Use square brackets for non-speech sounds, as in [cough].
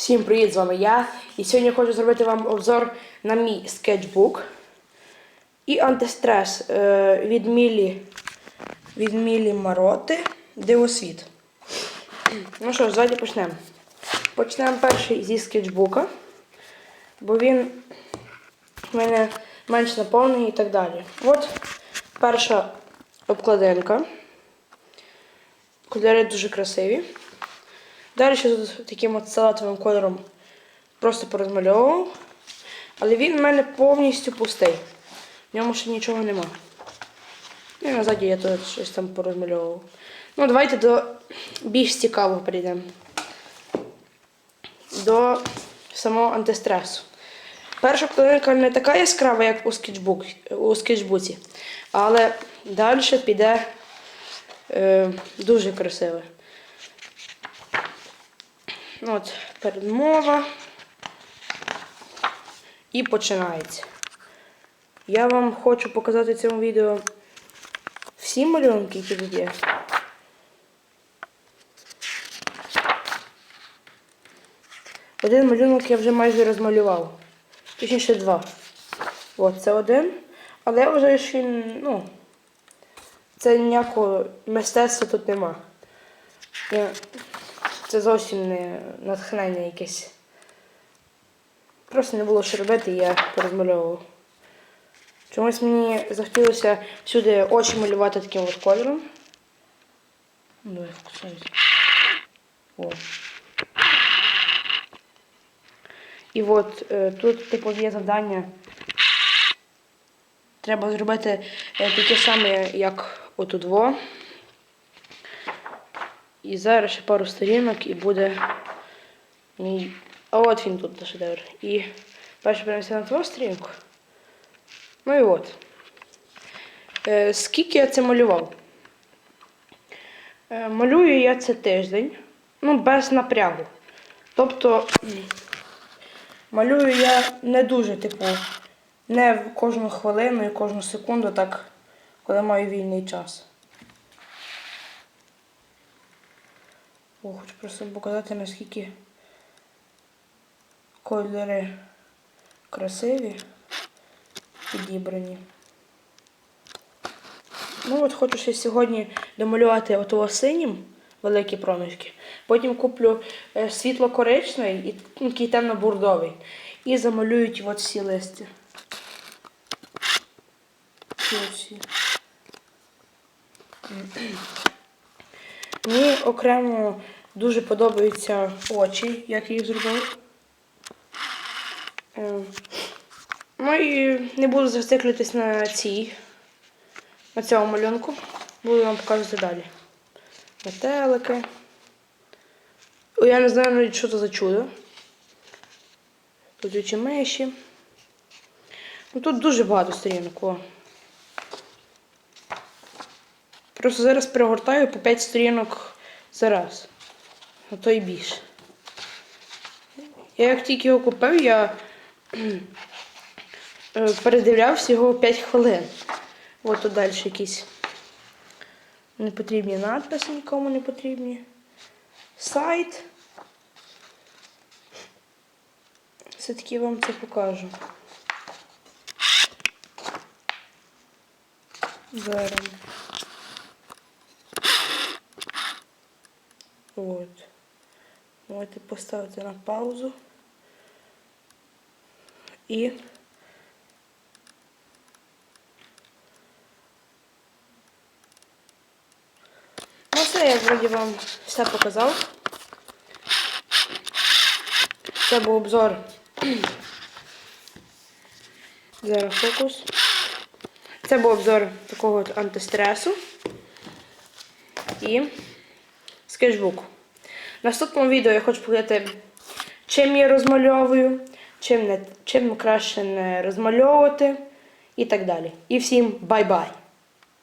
Всім привіт, з вами я. І сьогодні я хочу зробити вам обзор на мій скетчбук і антистрес е, від Мілі, від Мілі Мароти Дивосвіт. Ну що ззаді почнемо. Почнемо перший зі скетчбука, бо він в мене менш наповнений і так далі. От перша обкладинка. Кольори дуже красиві. Далі тут таким от салатовим кольором просто порозмальовував. Але він в мене повністю пустий. В ньому ще нічого нема. Ну і назаді я тут щось там порозмальовував. Ну, давайте до більш цікавого перейдемо. До самого антистресу. Перша картинка не така яскрава, як у, скетчбук, у скетчбуці, але далі піде е, дуже красиве. От, передмова. І починається. Я вам хочу показати в цьому відео всі малюнки, які тут є. Один малюнок я вже майже розмалював. Точніше два. От, це один. Але я вважаю, що ну, це ніякого мистецтва тут нема. Я... Це зовсім не натхнення якесь. Просто не було що робити, і я порозмальовував. Чомусь мені захотілося всюди очі малювати таким от кольором. Ну, Давай фокусуюсь. О. І от е, тут типу є завдання. Треба зробити е, таке саме, як отут во. І зараз ще пару сторінок і буде мій. А от він тут шедевр. І перше перенесе на твою сторінку. Ну і от. Е, скільки я це малював? Е, малюю я це тиждень. Ну, без напрягу. Тобто малюю я не дуже, типу, не в кожну хвилину і кожну секунду, так, коли маю вільний час. О, хочу просто показати, наскільки кольори красиві, підібрані. Ну от хочу ще сьогодні домалювати отого синім великі проміжки. Потім куплю е, світло-коричневий і ну, такий темно-бурдовий. І замалюють от всі листя. Ці всі. Мені окремо дуже подобаються очі, як я їх зробив. Е, Ну і не буду зациклюватись на цій, на цьому малюнку. Буду вам показувати далі. Метелики. Я не знаю навіть, що це за чудо. Тут очі миші. Ну, тут дуже багато сторінок. О. Просто зараз перегортаю по 5 сторінок за раз. А то більше. Я як тільки його купив, я е, передивлявся його 5 хвилин. От тут далі якісь непотрібні надписи, нікому не потрібні. Сайт. Все-таки вам це покажу. Зараз. От. Можете поставити на паузу. І ну все, я вроді вам все показав. Це був обзор. [clears throat] Зараз фокус. Це був обзор такого антистресу і скетчбуку. В наступному відео я хочу показати, чим я розмальовую, чим, не, чим краще не розмальовувати і так далі. І всім бай-бай!